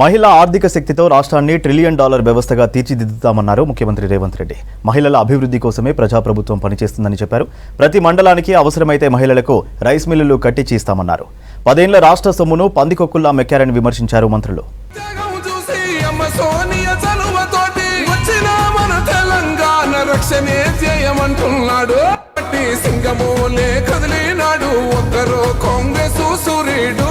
మహిళా ఆర్థిక శక్తితో రాష్ట్రాన్ని ట్రిలియన్ డాలర్ వ్యవస్థగా తీర్చిదిద్దుతామన్నారు ముఖ్యమంత్రి రేవంత్ రెడ్డి. మహిళల అభివృద్ధి కోసమే ప్రజాప్రభుత్వం పనిచేస్తుందని చెప్పారు. ప్రతి మండలానికి అవసరమైతే మహిళలకు రైస్ మిల్లులు కట్టించి ఇస్తామన్నారు. పదేళ్ళ రాష్ట్ర సొమ్మును పందికొక్కుల్లా మెక్కారని విమర్శించారు మంత్రులు. మన సింగమోలే కదిలినాడు. ఒక్కరో కాంగ్రెస్ సూర్యుడు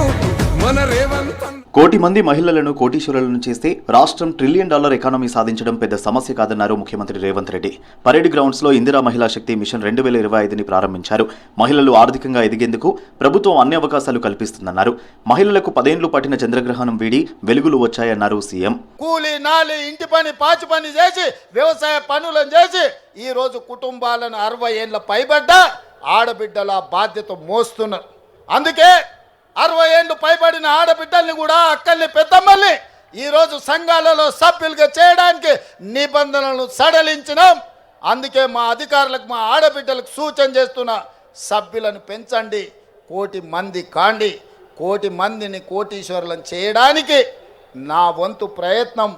మన రేవంత్ కోటి మంది మహిళలను కోటీశ్వరులను చేస్తే రాష్ట్రం ట్రిలియన్ డాలర్ ఎకానమీ సాధించడం పెద్ద సమస్య కాదన్నారు ముఖ్యమంత్రి రేవంత్ రెడ్డి. పరేడ్ గ్రౌండ్స్లో ఇందిరా మహిళా శక్తి మిషన్ రెండు వేల ఇరవై ఐదుని ప్రారంభించారు. మహిళలు ఆర్థికంగా ఎదిగేందుకు ప్రభుత్వం అన్ని అవకాశాలు కల్పిస్తుందన్నారు. మహిళలకు పదేండ్లు పట్టిన చంద్రగ్రహణం వీడి వెలుగులు వచ్చాయన్నారు సీఎం. కూలి నాలి ఇంటి పని పాచి పని చేసి వ్యవసాయ పనులను చేసి ఈ రోజు కుటుంబాలను అరవై ఏళ్ళ పైబడ్డ ఆడబిడ్డల బాధ్యత మోస్తున్నారు. అందుకే అరవై ఏళ్ళు పైబడిన ఆడబిడ్డల్ని కూడా అక్కల్ని పెద్దమ్మల్ని ఈరోజు సంఘాలలో సభ్యులుగా చేయడానికి నిబంధనలను సడలించినాం. అందుకే మా అధికారులకు మా ఆడబిడ్డలకు సూచన చేస్తున్న సభ్యులను పెంచండి. కోటి మంది కాండి. కోటి మందిని కోటీశ్వరులను చేయడానికి నా వంతు ప్రయత్నం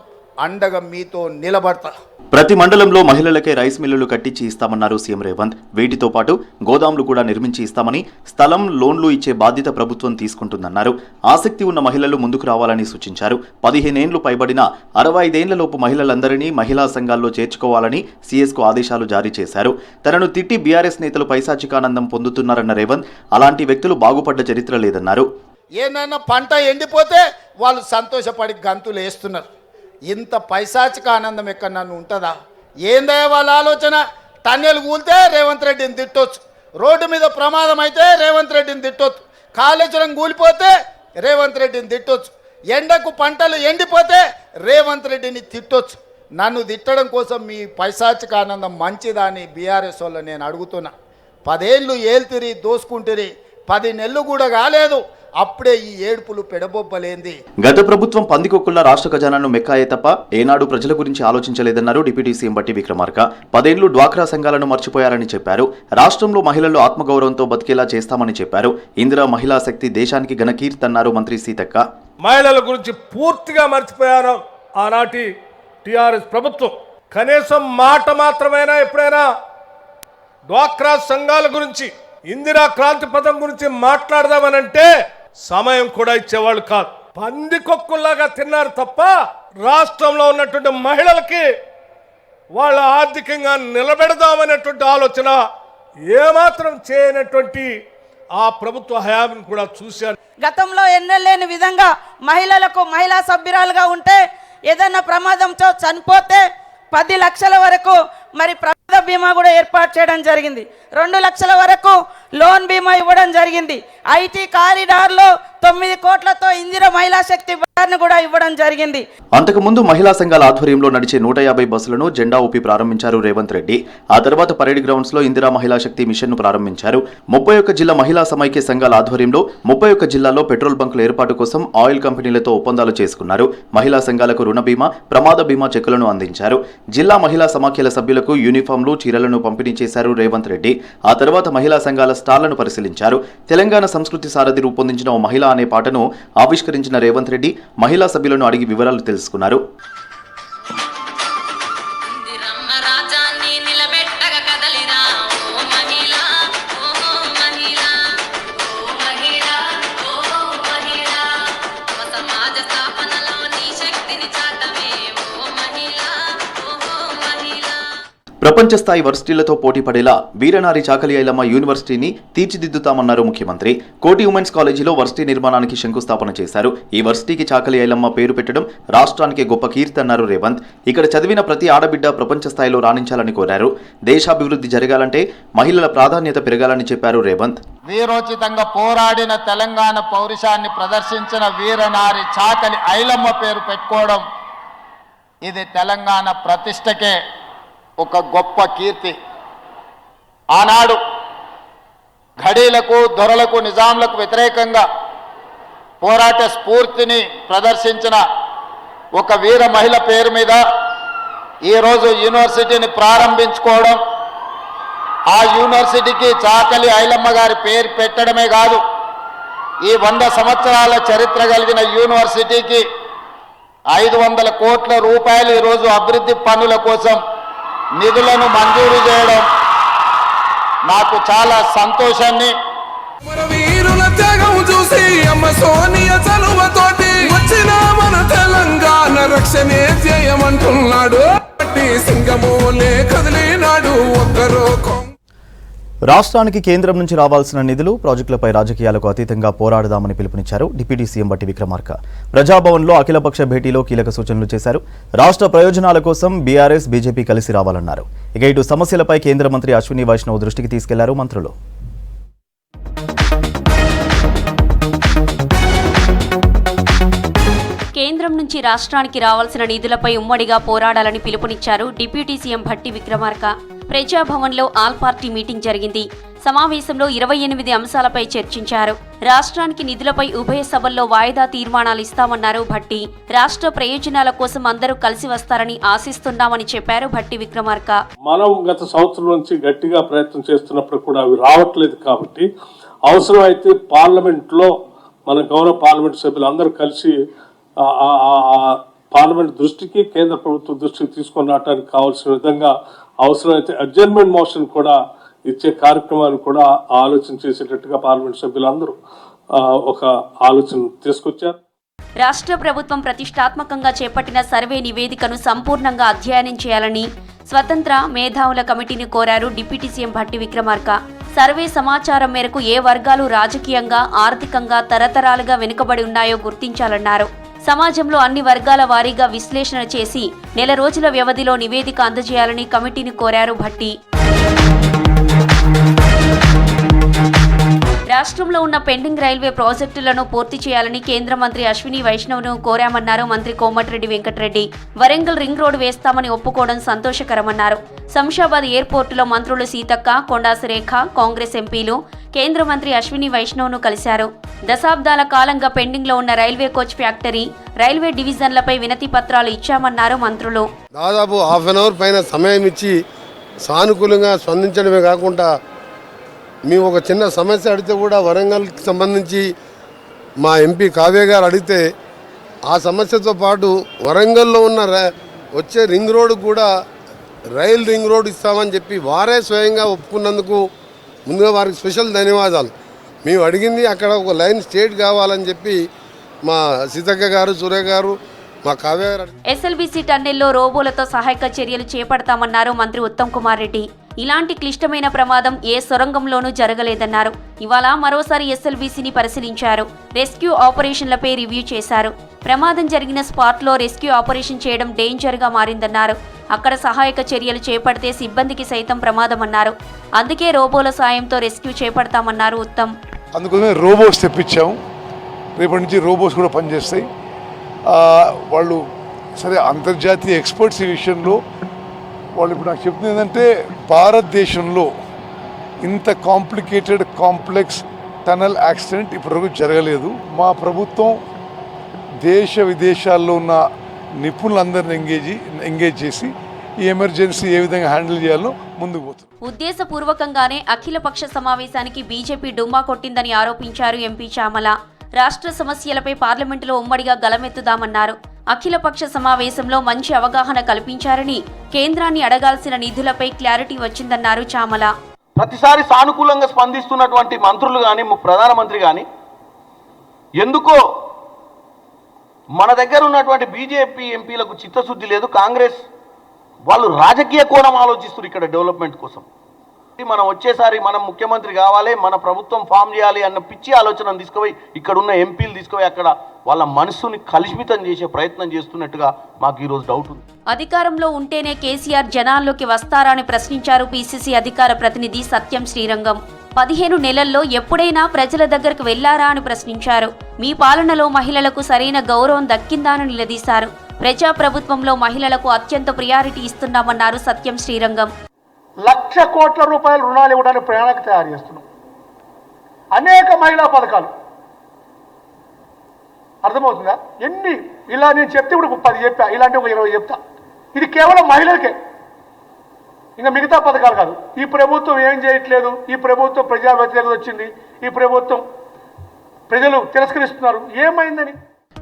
అండగా మీతో నిలబడతా. ప్రతి మండలంలో మహిళలకే రైస్ మిల్లులు కట్టించి ఇస్తామన్నారు సీఎం రేవంత్. వీటితో పాటు గోదాంలు కూడా నిర్మించి ఇస్తామని స్థలం లోన్లు ఇచ్చే బాధ్యత ప్రభుత్వం తీసుకుంటుందన్నారు. ఆసక్తి ఉన్న మహిళలు ముందుకు రావాలని సూచించారు. పదిహేనేండ్లు పైబడిన అరవై ఐదేళ్ళలోపు మహిళలందరినీ మహిళా సంఘాల్లో చేర్చుకోవాలని సీఎస్కు ఆదేశాలు జారీ చేశారు. తనను తిట్టి బీఆర్ఎస్ నేతలు పైశాచికానందం పొందుతున్నారన్న రేవంత్ అలాంటి వ్యక్తులు బాగుపడ్డ చరిత్ర లేదన్నారు. ఏనైనా పంట ఎండిపోతే వాళ్ళు సంతోషపడి గంతులు వేస్తున్నారు ఇంత పైశాచిక ఆనందం ఎక్కడ నన్ను ఉంటుందా? ఏందే వాళ్ళ ఆలోచన? తన్నెలు కూలితే రేవంత్ రెడ్డిని తిట్టొచ్చు. రోడ్డు మీద ప్రమాదం అయితే రేవంత్ రెడ్డిని తిట్టొచ్చు. కాళేశ్వరం కూలిపోతే రేవంత్ రెడ్డిని తిట్టొచ్చు. ఎండకు పంటలు ఎండిపోతే రేవంత్ రెడ్డిని తిట్టొచ్చు. నన్ను తిట్టడం కోసం మీ పైశాచిక ఆనందం మంచిదా అని బీఆర్ఎస్ వాళ్ళు నేను అడుగుతున్నా. పదేళ్ళు ఏల్తిరి దోసుకుంటిరి పది నెలలు కూడా కాలేదు. అప్పుడే ఈ ఏడుపులు పెడబొబ్బలేంది. గత ప్రభుత్వం పందికొక్కుల రాష్ట్ర ఖజానాను మెక్కాయే తప్ప ఏనాడు ప్రజల గురించి ఆలోచించలేదన్నారు డిప్యూటీ సీఎం బట్టి విక్రమార్క. పదేళ్ళు డ్వాక్రా సంఘాలను మర్చిపోయారని చెప్పారు. రాష్ట్రంలో మహిళలు ఆత్మగౌరవంతో బతికేలా చేస్తామని చెప్పారు. ఇందిరా మహిళా శక్తి దేశానికి ఘనకీర్తి అన్నారు మంత్రి సీతక్క. మహిళల గురించి పూర్తిగా మర్చిపోయారు ఆనాటి టిఆర్ఎస్ ప్రభుత్వం. కనీసం మాట మాత్రమైనా ఎప్పుడైనా డ్వాక్రా సంఘాల గురించి ఇందిరా క్రాంతి పథం గురించి మాట్లాడదామనంటే సమయం కూడా ఇచ్చేవాళ్ళు కాదు. పందికొక్కులాగా తిన్నారు తప్ప రాష్ట్రంలో ఉన్నటువంటి మహిళలకి వాళ్ళ ఆర్థికంగా నిలబెడదామనేటువంటి ఆలోచన ఏమాత్రం చేయనటువంటి ఆ ప్రభుత్వ హయామిని కూడా చూశాను గతంలో ఎన్నలేని విధంగా మహిళలకు మహిళా సభ్యురాలుగా ఉంటే ఏదైనా ప్రమాదంతో చనిపోతే పది లక్షల వరకు మరి ప్రమాద బీమా కూడా ఏర్పాటు చేయడం జరిగింది. రెండు లక్షల వరకు లోన్ బీమా ఇవ్వడం జరిగింది. ఐటీ కారిడార్లో తొమ్మిది కోట్లతో ఇందిర మహిళా శక్తి కూడా ఇవ్వడం జరిగింది. అంతకుముందు మహిళా సంఘాల ఆధ్వర్యంలో నడిచే నూట యాభై బస్సులను జెండా ఊపి ప్రారంభించారు రేవంత్ రెడ్డి. ఆ తర్వాత పరేడ్ గ్రౌండ్స్లో ఇందిరా మహిళా శక్తి మిషన్ను ప్రారంభించారు. ముప్పై ఒక్క జిల్లా మహిళా సమైక్య సంఘాల ఆధ్వర్యంలో ముప్పై ఒక్క జిల్లాలో పెట్రోల్ బంకుల ఏర్పాటు కోసం ఆయిల్ కంపెనీలతో ఒప్పందాలు చేసుకున్నారు. మహిళా సంఘాలకు రుణ బీమా ప్రమాద బీమా చెక్కులను అందించారు. జిల్లా మహిళా సమాఖ్యల సభ్యులకు యూనిఫామ్లు చీరలను పంపిణీ చేశారు రేవంత్ రెడ్డి. ఆ తర్వాత మహిళా సంఘాల స్టాళ్ళను పరిశీలించారు. తెలంగాణ సంస్కృతి సారథి రూపొందించిన ఓ మహిళ అనే పాటను ఆవిష్కరించిన రేవంత్ రెడ్డి మహిళా సభ్యులను అడిగి వివరాలు తెలుసుకున్నారు. ప్రపంచ స్థాయి వర్సిటీలతో పోటీ పడేలా వీరనారి చాకలి ఐలమ్మ యూనివర్సిటీని తీర్చిదిద్దుతామన్నారు ముఖ్యమంత్రి. కోటి ఉమెన్స్ కాలేజీలో వర్సిటీ నిర్మాణానికి శంకుస్థాపన చేశారు. ఈ వర్సిటీకి చాకలి ఐలమ్మ పేరు పెట్టడం రాష్ట్రానికి గొప్ప కీర్తి అన్నారు రేవంత్. ఇక్కడ చదివిన ప్రతి ఆడబిడ్డ ప్రపంచ స్థాయిలో రాణించాలని కోరారు. దేశాభివృద్ధి జరగాలంటే మహిళల ప్రాధాన్యత పెరగాలని చెప్పారు రేవంత్. వీరోచితంగా పోరాడిన తెలంగాణ పౌరుషాన్ని ప్రదర్శించిన వీరనారి చాకలి ఐలమ్మ పేరు పెట్టుకోవడం ఇది తెలంగాణ ప్రతిష్టకే ఒక గొప్ప కీర్తి. ఆనాడు ఘడీలకు దొరలకు నిజాంలకు వ్యతిరేకంగా పోరాట స్ఫూర్తిని ప్రదర్శించిన ఒక వీర మహిళ పేరు మీద ఈరోజు యూనివర్సిటీని ప్రారంభించుకోవడం ఆ యూనివర్సిటీకి చాకలి ఐలమ్మ గారి పేరు పెట్టడమే కాదు ఈ వంద సంవత్సరాల చరిత్ర కలిగిన యూనివర్సిటీకి ఐదు వందల కోట్ల రూపాయలు ఈరోజు అభివృద్ధి పనుల కోసం నిధులను మంజూరు చేయడం నాకు చాలా సంతోషాన్ని మన వీరుల త్యాగం చూసి అమ్మ సోనియ చలువతోటి వచ్చిన మన తెలంగాణ రక్షణే చేయమంటున్నాడు పట్టి సింగమోలే కదిలినాడు ఒక్కరో రాష్ట్రానికి కేంద్రం నుంచి రావాల్సిన నిధులు ప్రాజెక్టులపై రాజకీయాలకు అతీతంగా పోరాడదామని పిలుపునిచ్చారు డిప్యూటీ సీఎం బట్టి విక్రమార్క. ప్రజాభవన్లో అఖిలపక్ష భేటీలో కీలక సూచనలు చేశారు. రాష్ట్ర ప్రయోజనాల కోసం బీఆర్ఎస్ బీజేపీ కలిసి రావాలన్నారు. ఇక ఇటు సమస్యలపై కేంద్ర మంత్రి అశ్విని వైష్ణవ్ దృష్టికి తీసుకెళ్ళారు మంత్రులు. కేంద్రం నుంచి రాష్ట్రానికి రావాల్సిన నిధులపై ఉమ్మడిగా పోరాడాలని పిలుపునిచ్చారు డిప్యూటీ సీఎం భట్టి విక్రమార్క. ప్రజాభవన్లో ఆల్ పార్టీ మీటింగ్ జరిగింది. సమావేశంలో ఇరవై ఎనిమిది అంశాలపై చర్చించారు. రాష్ట్రానికి నిధులపై ఉభయ సభల్లో వాయిదా తీర్మానాలు ఇస్తామన్నారు భట్టి. రాష్ట్ర ప్రయోజనాల కోసం అందరూ కలిసి వస్తారని ఆశిస్తున్నామని చెప్పారు భట్టి విక్రమార్క. మనం గత సంవత్సరం నుంచి గట్టిగా ప్రయత్నం చేస్తున్నప్పుడు కూడా అవి రావట్లేదు కాబట్టి అవసరమైతే పార్లమెంట్లో మన గౌరవ పార్లమెంట్ సభ్యులు అందరూ కలిసి పార్లమెంట్ దృష్టికి కేంద్ర ప్రభుత్వం దృష్టికి తీసుకొని రావడానికి కావాల్సిన విధంగా అవసరమైతే అడ్జర్మెంట్ మోషన్ కూడా ఇచ్చే కార్యక్రమాన్ని కూడా ఆలోచన చేసేటట్టుగా పార్లమెంట్ సభ్యులందరూ ఒక ఆలోచన తీసుకొచ్చారు. రాష్ట్ర ప్రభుత్వం ప్రతిష్టాత్మకంగా చేపట్టిన సర్వే నివేదికను సంపూర్ణంగా అధ్యయనం చేయాలని స్వతంత్ర మేధావుల కమిటీని కోరారు deputy CM Bhatti Vikramarka. Survey సమాచారం మేరకు ఏ వర్గాలు రాజకీయంగా ఆర్థికంగా తరతరాలుగా వెనుకబడి ఉన్నాయో గుర్తించాలన్నారు. సమాజంలో అన్ని వర్గాల వారీగా విశ్లేషణ చేసి నెల రోజుల వ్యవధిలో నివేదిక అందజేయాలని కమిటీని కోరారు భట్టి. రాష్ట్రంలో ఉన్న పెండింగ్ రైల్వే ప్రాజెక్టులను పూర్తి చేయాలని కేంద్ర మంత్రి అశ్విని వైష్ణవ్ను కోరామన్నారు మంత్రి కోమటిరెడ్డి వెంకటరెడ్డి. వరంగల్ రింగ్ రోడ్డు వేస్తామని ఒప్పుకోవడం సంతోషకరమన్నారు. శంషాబాద్ ఎయిర్పోర్టులో మంత్రులు సీతక్క కొండాసిరేఖ కాంగ్రెస్ ఎంపీలు కేంద్ర మంత్రి అశ్విని వైష్ణవ్ను కలిశారు. దశాబ్దాల కాలంగా పెండింగ్లో ఉన్న రైల్వే కోచ్ ఫ్యాక్టరీ రైల్వే డివిజన్లపై వినతి పత్రాలు ఇచ్చామన్నారు మంత్రులు. దాదాపు హాఫ్ అన్ అవర్ పైన సమయం ఇచ్చి సానుకూలంగా స్పందించడమే కాకుండా మేము ఒక చిన్న సమస్య అడిగితే కూడా వరంగల్కి సంబంధించి మా ఎంపీ కావ్య గారు అడిగితే ఆ సమస్యతో పాటు వరంగల్లో ఉన్న వచ్చే రింగ్ రోడ్ కూడా రైల్ రింగ్ రోడ్ ఇస్తామని చెప్పి వారే స్వయంగా ఒప్పుకున్నందుకు ముందుగా వారికి స్పెషల్ ధన్యవాదాలు. మేము అడిగింది అక్కడ ఒక లైన్ స్టేట్ కావాలని చెప్పి మా సీతక్క గారు సూర్య గారు మా ఎస్ఎల్బీసీ టన్నెల్లో రోబోలతో సహాయక చర్యలు చేపడతామన్నారు మంత్రి ఉత్తమ్ కుమార్ రెడ్డి. ఇలాంటి క్లిష్టమైన ప్రమాదం ఏ సొరంగంలోనూ జరగలేదన్నారు. ఇవాళ మరోసారి ఎస్ఎల్బీసీని పరిశీలించారు. రెస్క్యూ ఆపరేషన్లపై రివ్యూ చేశారు. ప్రమాదం జరిగిన స్పాట్లో రెస్క్యూ ఆపరేషన్ చేయడం డేంజర్గా మారిందన్నారు. అక్కడ సహాయక చర్యలు చేపడితే సిబ్బందికి సైతం ప్రమాదమన్నారు. అందుకే రోబోల సాయంతో రెస్క్యూ చేపడతామన్నారు ఉత్తమ్. అందుకోసమే రోబోస్ తెప్పించాము రేపటి నుంచి రోబోస్ కూడా పనిచేస్తాయి. వాళ్ళు సరే అంతర్జాతీయ ఎక్స్పర్ట్స్ ఈ విషయంలో వాళ్ళు ఇప్పుడు నాకు చెప్తుంది ఏంటంటే భారతదేశంలో ఇంత కాంప్లికేటెడ్ కాంప్లెక్స్ టనల్ యాక్సిడెంట్ ఇప్పటివరకు జరగలేదు. మా ప్రభుత్వం దేశ విదేశాల్లో ఉన్న నిపుణులందరిని ఎంగేజ్ ఎంగేజ్ చేసి ఈ ఎమర్జెన్సీ ఏ విధంగా హ్యాండిల్ చేయాలో ముందుకు పోతుంది. ఉద్దేశపూర్వకంగానే అఖిలపక్ష సమావేశానికి బీజేపీ డుమ్మా కొట్టిందని ఆరోపించారు ఎంపీ చామల. రాష్ట్ర సమస్యలపై పార్లమెంటులో ఉమ్మడిగా గలమెత్తుదామన్నారు అఖిలపక్ష సమావేశంలో మంచి అవగాహన కల్పించారని కేంద్రాన్ని అడగాల్సిన నిధులపై క్లారిటీ వచ్చిందన్నారు చామల. ప్రతిసారి సానుకూలంగా స్పందిస్తున్నటువంటి మంత్రులు కానీ ప్రధానమంత్రి కానీ ఎందుకో మన దగ్గర ఉన్నటువంటి బీజేపీ ఎంపీలకు చిత్తశుద్ధి లేదు కాంగ్రెస్ వాళ్ళు రాజకీయ కోణం ఆలోచిస్తారు ఇక్కడ డెవలప్మెంట్ కోసం. మనం వచ్చేసారి మనం ముఖ్యమంత్రి కావాలి మన ప్రభుత్వం ఫామ్ చేయాలి అన్న పిచ్చి ఆలోచన తీసుకుపోయి ఇక్కడ ఉన్న ఎంపీలు తీసుకుపోయి అక్కడ వాళ్ళ మనసుని కలుషితం చేసే ప్రయత్నం చేస్తున్నట్టుగా మాకు ఈరోజు డౌట్ ఉంది. అధికారంలో ఉంటేనే కేసీఆర్ జనాల్లోకి వస్తారా అని ప్రశ్నించారు పీసీసీ అధికార ప్రతినిధి సత్యం శ్రీరంగం. పదిహేను నెలల్లో ఎప్పుడైనా ప్రజల దగ్గరకు వెళ్ళారా అని ప్రశ్నించారు. మీ పాలనలో మహిళలకు సరైన గౌరవం దక్కిందా అని నిలదీశారు. ప్రజాప్రభుత్వంలో మహిళలకు అత్యంత ప్రియారిటీ ఇస్తున్నామన్నారు సత్యం శ్రీరంగం. లక్ష కోట్ల రూపాయల రుణాలు ఇవ్వడానికి ప్రణాళిక తయారు చేస్తున్నాం. అనేక మహిళా పథకాలు. అర్థమవుతుందా? ఎన్ని? ఇలా నేను చెప్తే ఇప్పుడు పది చెప్పా ఇలాంటి ఒక ఇరవై చెప్తా. ఇది కేవలం మహిళలకే. ఇంకా మిగతా పథకాలు కాదు. ఈ ప్రభుత్వం ఏం చేయట్లేదు? ఈ ప్రభుత్వం ప్రజా వ్యతిరేకత వచ్చింది. ఈ ప్రభుత్వం ప్రజలు తిరస్కరిస్తున్నారు. ఏమైందని?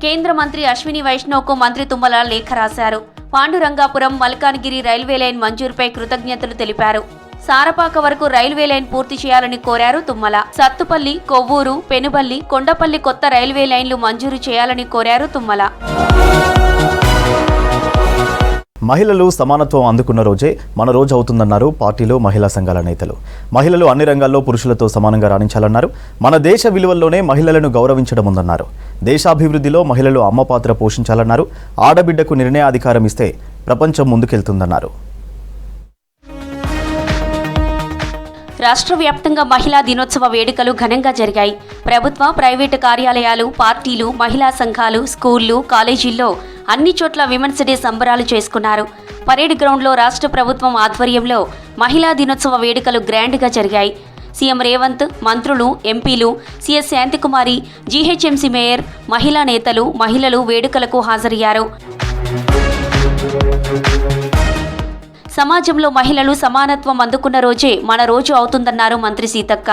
కేంద్ర మంత్రి అశ్విని వైష్ణవ్కు మంత్రి తుమ్మల లేఖ రాశారు. పాండురంగాపురం మల్కాన్గిరి రైల్వే లైన్ మంజూరుపై కృతజ్ఞతలు తెలిపారు. సారపాక వరకు రైల్వే లైన్ పూర్తి చేయాలని కోరారు తుమ్మల. సత్తుపల్లి కొవ్వూరు పెనుబల్లి కొండపల్లి కొత్త రైల్వే లైన్లు మంజూరు చేయాలని కోరారు తుమ్మల. మహిళలు సమానత్వం అందుకున్న రోజే మన రోజు అవుతుందన్నారు పార్టీలో మహిళా సంఘాల నేతలు. మహిళలు అన్ని రంగాల్లో పురుషులతో సమానంగా రాణించాలన్నారు. మన దేశ విలువల్లోనే మహిళలను గౌరవించడం ఉందన్నారు దేశాభివృద్ధిలో మహిళలు అమ్మ పాత్ర పోషించాలన్నారు. ఆడబిడ్డకు నిర్ణయాధికారం ఇస్తే ప్రపంచం ముందుకెళ్తుందన్నారు. రాష్ట్ర వ్యాప్తంగా మహిళా దినోత్సవ వేడుకలు ఘనంగా జరిగాయి. ప్రభుత్వ ప్రైవేటు కార్యాలయాలు పార్టీలు మహిళా సంఘాలు స్కూళ్ళు కాలేజీల్లో అన్ని చోట్ల విమెన్స్ డే సంబరాలు చేసుకున్నారు. పరేడ్ గ్రౌండ్లో రాష్ట్ర ప్రభుత్వం ఆధ్వర్యంలో మహిళా దినోత్సవ వేడుకలు గ్రాండ్గా జరిగాయి. సీఎం రేవంత్ మంత్రులు ఎంపీలు సీఎస్ శాంతికుమారి జీహెచ్ఎంసీ మేయర్ మహిళా నేతలు మహిళలు వేడుకలకు హాజరయ్యారు. సమాజంలో మహిళలు సమానత్వం అందుకున్న రోజే మన రోజు అవుతుందన్నారు మంత్రి సీతక్క.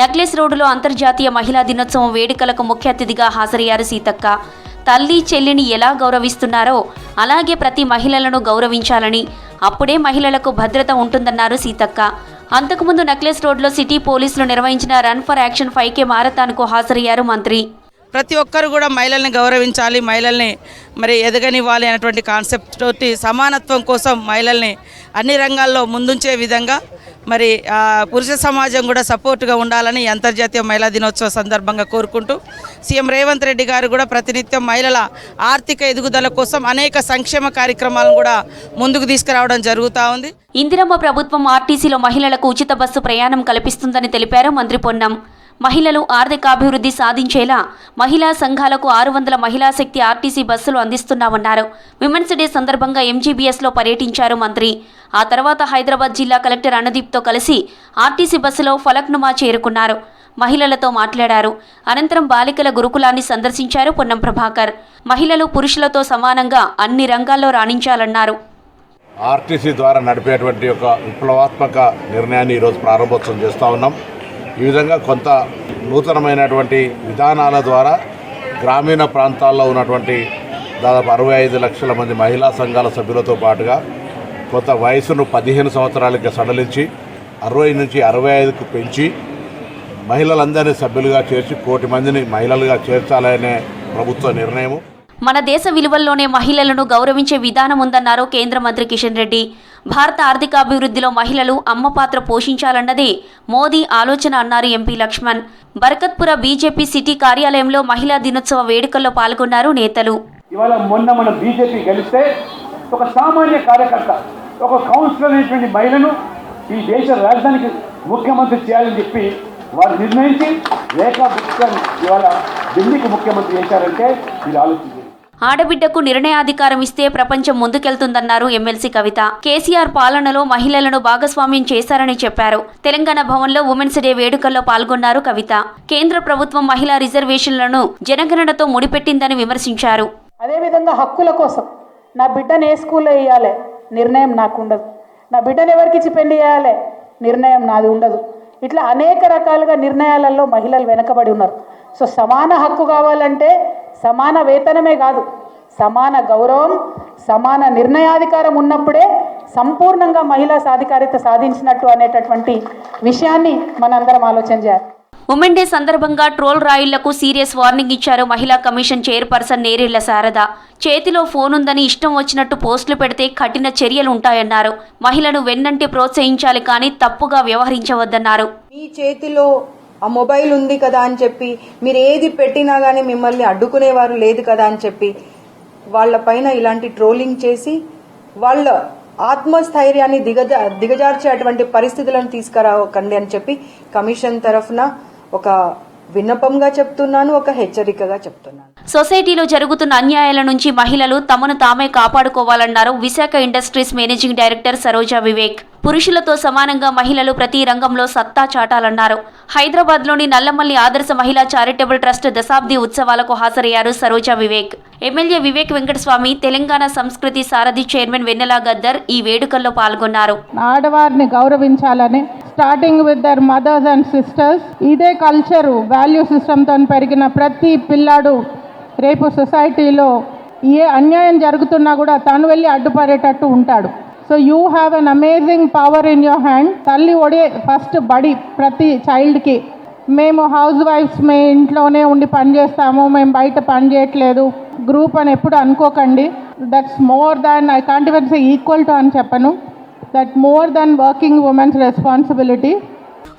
నెక్లెస్ రోడ్డులో అంతర్జాతీయ మహిళా దినోత్సవం వేడుకలకు ముఖ్య అతిథిగా హాజరయ్యారు సీతక్క. తల్లి చెల్లిని ఎలా గౌరవిస్తున్నారో అలాగే ప్రతి మహిళలను గౌరవించాలని. అప్పుడే మహిళలకు భద్రత ఉంటుందన్నారు సీతక్క. అంతకుముందు నెక్లెస్ రోడ్లో సిటీ పోలీసులు నిర్వహించిన run for action five K మారథాన్కు హాజరయ్యారు మంత్రి. ప్రతి ఒక్కరు కూడా మహిళల్ని గౌరవించాలి మహిళల్ని మరి ఎదగనివ్వాలి అనేటువంటి కాన్సెప్ట్ తోటి సమానత్వం కోసం మహిళల్ని అన్ని రంగాల్లో ముందుంచే విధంగా మరి పురుష సమాజం కూడా సపోర్ట్గా ఉండాలని అంతర్జాతీయ మహిళా దినోత్సవ సందర్భంగా కోరుకుంటూ సీఎం రేవంత్ రెడ్డి గారు కూడా ప్రతినిత్యం మహిళల ఆర్థిక ఎదుగుదల కోసం అనేక సంక్షేమ కార్యక్రమాలను కూడా ముందుకు తీసుకురావడం జరుగుతూ ఉంది. ఇందిరమ్మ ప్రభుత్వం ఆర్టీసీలో మహిళలకు ఉచిత బస్సు ప్రయాణం కల్పిస్తుందని తెలిపారు మంత్రి పొన్నం. మహిళలు ఆర్థికాభివృద్ధి సాధించేలా మహిళా సంఘాలకు ఆరు వందల మహిళా శక్తి ఆర్టీసీ బస్సులు అందిస్తున్నామన్నారు. విమెన్స్ డే సందర్భంగా ఎంజీబీఎస్లో పర్యటించారు మంత్రి. ఆ తర్వాత హైదరాబాద్ జిల్లా కలెక్టర్ అనుదీప్తో కలిసి ఆర్టీసీ బస్సులో ఫలక్నుమా చేరుకున్నారు. మహిళలతో మాట్లాడారు. అనంతరం బాలికల గురుకులాన్ని సందర్శించారు పొన్నం ప్రభాకర్. మహిళలు పురుషులతో సమానంగా అన్ని రంగాల్లో రాణించాలన్నారు. ఆర్టీసీ ద్వారా నడిపేటువంటి ఒక విప్లవాత్మక నిర్ణయాన్ని ఈరోజు ప్రారంభోత్సవం చేస్తూ ఉన్నాం. ఈ విధంగా కొంత నూతనమైనటువంటి విధానాల ద్వారా గ్రామీణ ప్రాంతాల్లో ఉన్నటువంటి దాదాపు అరవై ఐదు లక్షల మంది మహిళా సంఘాల సభ్యులతో పాటుగా కొంత వయసును పదిహేను సంవత్సరాలకి సడలించి అరవై నుంచి అరవై ఐదుకు పెంచి మహిళలందరినీ సభ్యులుగా చేర్చి కోటి మందిని మహిళలుగా చేర్చాలనే ప్రభుత్వ నిర్ణయం మన దేశ విలువల్లోనే మహిళలను గౌరవించే విధానం ఉందన్నారు కేంద్ర మంత్రి కిషన్ రెడ్డి. భారత ఆర్థికాభివృద్ధిలో మహిళలు అమ్మ పాత్ర పోషించాలన్నదే మోదీ ఆలోచన అన్నారు MP Laxman. Barkatpura BJP city కార్యాలయంలో మహిళా దినోత్సవ వేడుకల్లో పాల్గొన్నారు నేతలు. ఇవాళ మొన్న మన బీజేపీ గెలిస్తే ఒక సామాన్య కార్యకర్త ఒక కౌన్సిలర్ అనేటువంటి మహిళను ఈ దేశ రాజధానికి ముఖ్యమంత్రి చేయాలని చెప్పి వారు నిర్ణయించి రేఖా గుప్తా ఇవాళ ఢిల్లీకి ముఖ్యమంత్రి చేశారంటే మీరు ఆలోచించారు ఆడబిడ్డకు నిర్ణయాధికారం ఇస్తే ప్రపంచం ముందుకెళ్తుందన్నారు ఎమ్మెల్సీ కవిత. కేసీఆర్ పాలనలో మహిళలను భాగస్వామ్యం చేశారని చెప్పారు. తెలంగాణ భవన్లో ఉమెన్స్ డే వేడుకల్లో పాల్గొన్నారు కవిత. కేంద్ర ప్రభుత్వం మహిళా రిజర్వేషన్లను జనగణనతో ముడిపెట్టిందని విమర్శించారు. అదేవిధంగా హక్కుల కోసం నా బిడ్డను ఏ స్కూల్లో వేయాలి? నిర్ణయం నాకు ఉండదు నా బిడ్డను ఎవరికిచ్చి పెళ్ళి చేయాలి? నిర్ణయం నాది ఉండదు. ఇట్లా అనేక రకాలుగా నిర్ణయాలలో మహిళలు వెనకబడి ఉన్నారు. సో సమాన హక్కు కావాలంటే సమాన వేతనమే కాదు. సమాన గౌరవం సమాన నిర్ణయాధికారం ఉన్నప్పుడే సంపూర్ణంగా మహిళా సాధికారిత సాధించినట్టు అనేటటువంటి విషయాన్ని మనందరం ఆలోచన చేయాలి. ఉమెన్ డే సందర్భంగా ట్రోల్ రాయిళ్ళకు సీరియస్ వార్నింగ్ ఇచ్చారు మహిళా కమిషన్ చైర్పర్సన్ నేరెళ్ళ శారద. చేతిలో ఫోన్ ఉందని ఇష్టం వచ్చినట్టు పోస్టులు పెడితే కఠిన చర్యలు ఉంటాయన్నారు. మహిళను వెన్నంటి ప్రోత్సహించాలి కానీ తప్పుగా వ్యవహరించవద్దన్నారు. మీ చేతిలో ఆ మొబైల్ ఉంది కదా అని చెప్పి మీరు ఏది పెట్టినా కానీ మిమ్మల్ని అడ్డుకునేవారు లేదు కదా అని చెప్పి వాళ్ళ పైన ఇలాంటి ట్రోలింగ్ చేసి వాళ్ళ ఆత్మస్థైర్యాన్ని దిగజా దిగజార్చేటువంటి పరిస్థితులను తీసుకురాకండి అని చెప్పి కమిషన్ తరఫున ఒక విన్నపంగా చెప్తున్నాను ఒక హెచ్చరికగా చెప్తున్నాను. సొసైటీలో జరుగుతున్న అన్యాయాల నుంచి మహిళలు తమను తామే కాపాడుకోవాలన్నారు Visakha industries managing director Saroja Vivek. పురుషులతో సమానంగా మహిళలు ప్రతి రంగంలో సత్తా చాటాలన్నారు. హైదరాబాద్లోని నల్లమల్లి ఆదర్శ మహిళా చారిటబుల్ ట్రస్ట్ దశాబ్ది ఉత్సవాలకు హాజరయ్యారు సరోజా వివేక్. ఎమ్మెల్యే వివేక్ వెంకటస్వామి తెలంగాణ సంస్కృతి సారథి చైర్మన్ వెన్నెలా గద్దర్ ఈ వేడుకల్లో పాల్గొన్నారు. ఆడవారిని గౌరవించాలని starting with their mothers and sisters ఇదే కల్చరు వాల్యూ సిస్టమ్తో పెరిగిన ప్రతి పిల్లాడు రేపు సొసైటీలో ఏ అన్యాయం జరుగుతున్నా కూడా తను వెళ్ళి అడ్డుపడేటట్టు ఉంటాడు. So you have an amazing power in your hand. తల్లి ఒడే ఫస్ట్ బడి ప్రతి చైల్డ్కి. మేము హౌస్ వైఫ్స్ మే ఇంట్లోనే ఉండి పని చేస్తాము మేము బయట పని చేయట్లేదు. గ్రూప్ అని ఎప్పుడు అనుకోకండి. That's more than I can't even equal to అని చెప్పను. That more than working women's responsibility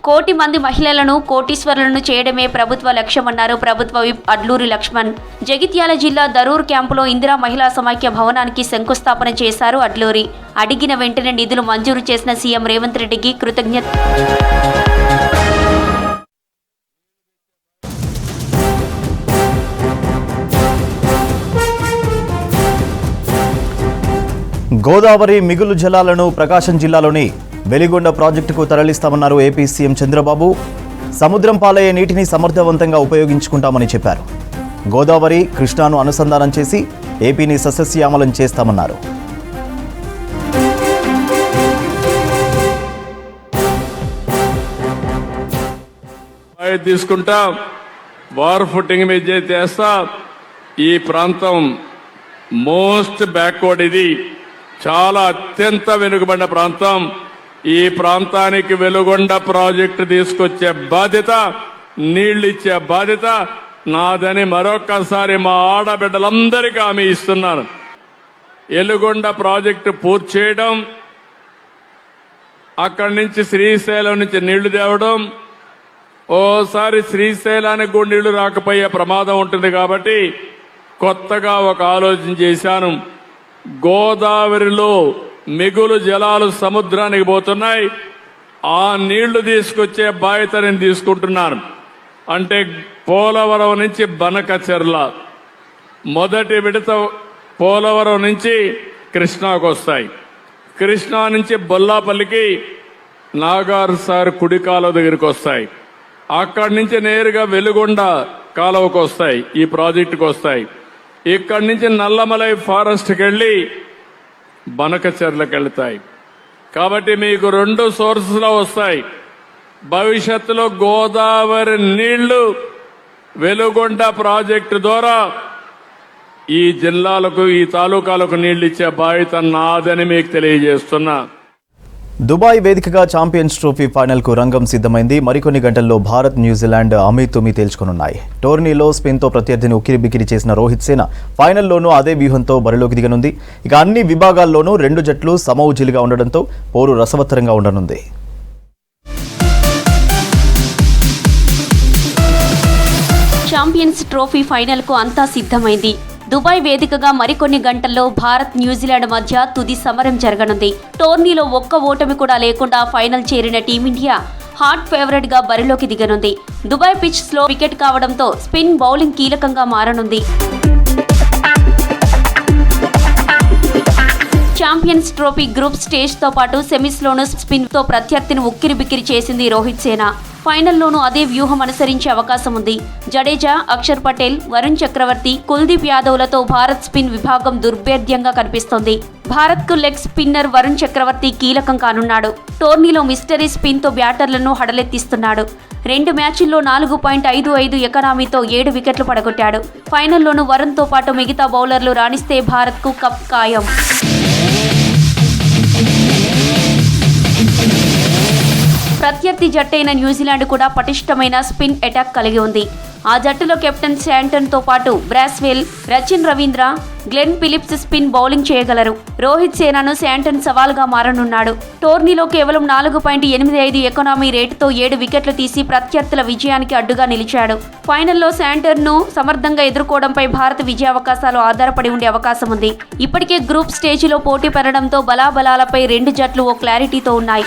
కోటి మంది మహిళలను కోటీశ్వరులను చేయడమే ప్రభుత్వ లక్ష్యమన్నారు ప్రభుత్వ విప్ అడ్లూరి లక్ష్మణ్. జగిత్యాల జిల్లా దరూర్ క్యాంపులో ఇందిరా మహిళా సమాఖ్య భవనానికి శంకుస్థాపన చేశారు అడ్లూరి. అడిగిన వెంటనే నిధులు మంజూరు చేసిన సీఎం రేవంత్ రెడ్డికి కృతజ్ఞత గోదావరి మిగులు జలాలను ప్రకాశం జిల్లాలోని వెలిగొండ ప్రాజెక్టుకు తరలిస్తామన్నారు ఏపీ సీఎం చంద్రబాబు. సముద్రం పాలయ్యే నీటిని సమర్థవంతంగా ఉపయోగించుకుంటామని చెప్పారు. గోదావరి కృష్ణాను అనుసంధానం చేసి ఏపీని సస్యశ్యామలం చేస్తామన్నారు. తీసుకుంటా. వార్ ఫుటింగ్ మీద చేస్తా ఈ ప్రాంతం మోస్ట్ బ్యాక్వర్డ్ ఇది. చాలా అత్యంత వెనుకబడిన ప్రాంతం. ఈ ప్రాంతానికి వెలుగొండ ప్రాజెక్టు తీసుకొచ్చే బాధ్యత నీళ్ళు ఇచ్చే బాధ్యత నాదని మరొక్కసారి మా ఆడబిడ్డలందరికీ హామీ ఇస్తున్నాను. ఎలుగొండ ప్రాజెక్టు పూర్తి చేయడం అక్కడి నుంచి శ్రీశైలం నుంచి నీళ్ళు తేవడం ఓసారి శ్రీశైలానికి కూడా నీళ్ళు రాకపోయే ప్రమాదం ఉంటుంది కాబట్టి కొత్తగా ఒక ఆలోచన చేశాను. గోదావరిలో మిగులు జలాలు సముద్రానికి పోతున్నాయి. ఆ నీళ్ళు తీసుకొచ్చే బాధ్యత నేను తీసుకుంటున్నాను అంటే పోలవరం నుంచి బనకచెర్ల. మొదటి విడత పోలవరం నుంచి కృష్ణాకు వస్తాయి. కృష్ణా నుంచి బొల్లాపల్లికి నాగార్ సార్ కుడి కాలువ దగ్గరికి వస్తాయి. అక్కడి నుంచి నేరుగా వెలుగొండ కాలువకు వస్తాయి. ఈ ప్రాజెక్టుకు వస్తాయి. ఇక్కడి నుంచి నల్లమలై ఫారెస్ట్కి వెళ్ళి బనకచెర్లకు వెళ్తాయి. కాబట్టి మీకు రెండు సోర్సెస్లో వస్తాయి. భవిష్యత్తులో గోదావరి నీళ్ళు వెలుగొండ ప్రాజెక్టు ద్వారా ఈ జిల్లాలకు ఈ తాలూకాలకు నీళ్ళు ఇచ్చే బాధ్యత నాదని మీకు తెలియజేస్తున్నా. దుబాయ్ వేదికగా ఛాంపియన్స్ ట్రోఫీ ఫైనల్కు రంగం సిద్ధమైంది. మరికొన్ని గంటల్లో భారత్ న్యూజిలాండ్ అమీతుమి తేల్చుకోనున్నాయి. టోర్నీలో స్పెయిన్తో ప్రత్యర్థిని ఉక్కిరిబిక్కిరి చేసిన రోహిత్ సేన ఫైనల్లోనూ అదే వ్యూహంతో బరిలోకి దిగనుంది. ఇక అన్ని విభాగాల్లోనూ రెండు జట్లు సమవుజీలుగా ఉండడంతో పోరు రసవత్తరంగా ఉండనుంది. ఛాంపియన్స్ ట్రోఫీ ఫైనల్కు అంతా సిద్ధమైంది. దుబాయ్ వేదికగా మరికొన్ని గంటల్లో భారత్ న్యూజిలాండ్ మధ్య తుది సమరం జరగనుంది. టోర్నీలో ఒక్క ఓటమి కూడా లేకుండా ఫైనల్ చేరిన టీమిండియా హాట్ ఫేవరెట్గా బరిలోకి దిగనుంది. దుబాయ్ పిచ్ స్లో వికెట్ కావడంతో స్పిన్ బౌలింగ్ కీలకంగా మారనుంది. ఛాంపియన్స్ ట్రోఫీ గ్రూప్ స్టేజ్తో పాటు సెమీస్ లోను స్పిన్తో ప్రత్యర్థిని ఉక్కిరి బిక్కిరి చేసింది రోహిత్ సేన. ఫైనల్లోనూ అదే వ్యూహం అనుసరించే అవకాశం ఉంది. జడేజా అక్షర్ పటేల్ వరుణ్ చక్రవర్తి కుల్దీప్ యాదవ్లతో భారత్ స్పిన్ విభాగం దుర్భేద్యంగా కనిపిస్తోంది. భారత్కు లెగ్ స్పిన్నర్ వరుణ్ చక్రవర్తి కీలకం కానున్నాడు. టోర్నీలో మిస్టరీ స్పిన్తో బ్యాటర్లను హడలెత్తిస్తున్నాడు. రెండు మ్యాచ్ల్లో నాలుగు పాయింట్ ఐదు ఐదు ఎకనామీతో ఏడు వికెట్లు పడగొట్టాడు. ఫైనల్లోనూ వరుణ్తో పాటు మిగతా బౌలర్లు రాణిస్తే భారత్కు కప్ ఖాయం. ప్రత్యర్థి జట్టైన న్యూజిలాండ్ కూడా పటిష్టమైన స్పిన్ అటాక్ కలిగి ఉంది. ఆ జట్టులో కెప్టెన్ శాంటన్తో పాటు Bracewell Rachin Ravindra Glenn Phillips spin bowling చేయగలరు. రోహిత్ సేనాను శాంటన్ సవాల్గా మారనున్నాడు. టోర్నీలో కేవలం నాలుగు పాయింట్ ఎనిమిది ఐదు ఎకనామీ రేటుతో ఏడు వికెట్లు తీసి ప్రత్యర్థుల విజయానికి అడ్డుగా నిలిచాడు. ఫైనల్లో శాంటర్ను సమర్థంగా ఎదుర్కోవడంపై భారత విజయావకాశాలు ఆధారపడి ఉండే అవకాశం ఉంది. ఇప్పటికే గ్రూప్ స్టేజిలో పోటీ పెరగడంతో బలాబలాలపై రెండు జట్లు ఓ క్లారిటీతో ఉన్నాయి.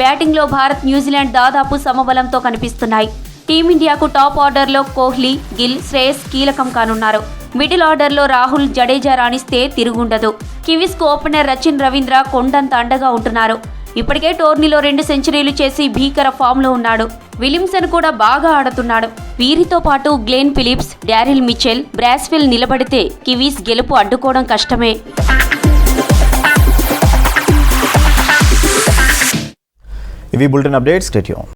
బ్యాటింగ్లో భారత్ న్యూజిలాండ్ దాదాపు సమబలంతో కనిపిస్తున్నాయి. టీమిండియాకు టాప్ ఆర్డర్లో కోహ్లీ గిల్ శ్రేయస్ కీలకం కానున్నారు. మిడిల్ ఆర్డర్లో రాహుల్ జడేజా రాణిస్తే తిరుగుండదు. కివీస్కు ఓపెనర్ రచిన్ రవీంద్ర కొండంత అండగా ఉంటున్నారు. ఇప్పటికే టోర్నీలో రెండు సెంచరీలు చేసి భీకర ఫామ్లో ఉన్నాడు. విలిమ్సన్ కూడా బాగా ఆడుతున్నాడు. వీరితో పాటు Glenn Phillips Daryl Mitchell Bracewell నిలబడితే కివీస్ గెలుపు అడ్డుకోవడం కష్టమే. TV Bulletin updates. Stay tuned.